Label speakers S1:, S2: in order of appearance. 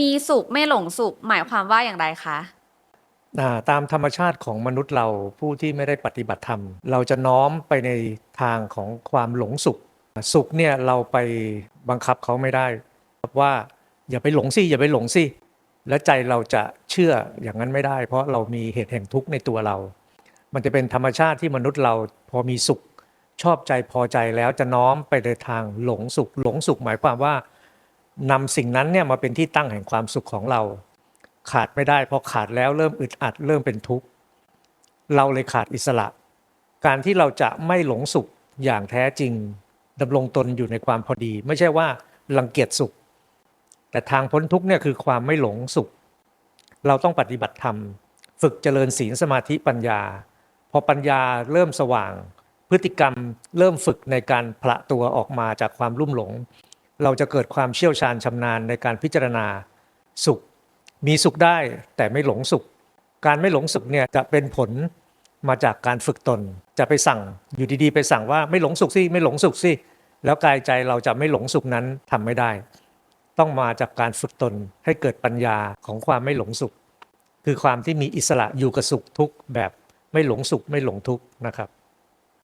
S1: มีสุขไม่หลงสุข หมายความว่าอย่างไรคะ
S2: อ่าตามธรรมชาติของมนุษย์เราผู้ที่ไม่ได้ปฏิบัติธรรม เราจะน้อมไปในทางของความหลงสุข สุขเนี่ยเราไปบังคับเขาไม่ได้ว่าอย่าไปหลงสิอย่าไปหลงสิและใจเราจะเชื่ออย่างนั้นไม่ได้ เพราะเรามีเหตุแห่งทุกข์ในตัวเรา มันจะเป็นธรรมชาติที่มนุษย์เราพอมีสุข ชอบใจพอใจแล้วจะน้อมไปในทางหลงสุข หลงสุขหมายความว่า นำสิ่งนั้นเนี่ยมาเป็นที่ตั้งแห่งความสุขของเรา ขาดไม่ได้พอขาดแล้วเริ่มอึดอัดเริ่มเป็นทุกข์เราเลยขาดอิสระ การที่เราจะไม่หลงสุขอย่างแท้จริงดำรงตนอยู่ในความพอดี ไม่ใช่ว่ารังเกียจสุข แต่ทางพ้นทุกข์เนี่ยคือความไม่หลงสุข เราต้องปฏิบัติธรรม ฝึกเจริญศีลสมาธิปัญญา พอปัญญาเริ่มสว่าง พฤติกรรมเริ่มฝึกในการพละตัวออกมาจากความลุ่มหลง เราจะเกิดความเชี่ยวชาญชำนาญในการพิจารณาสุข มีสุขได้แต่ไม่หลงสุข การไม่หลงสุขเนี่ยจะเป็นผลมาจากการฝึกตน จะไปสั่งอยู่ดีๆ ไปสั่งว่าไม่หลงสุขสิไม่หลงสุขสิแล้วกายใจเราจะไม่หลงสุขนั้นทำไม่ได้ ต้องมาจากการฝึกตนให้เกิดปัญญาของความไม่หลงสุข คือความที่มีอิสระอยู่กับสุขทุกแบบไม่หลงสุขไม่หลงทุกนะครับ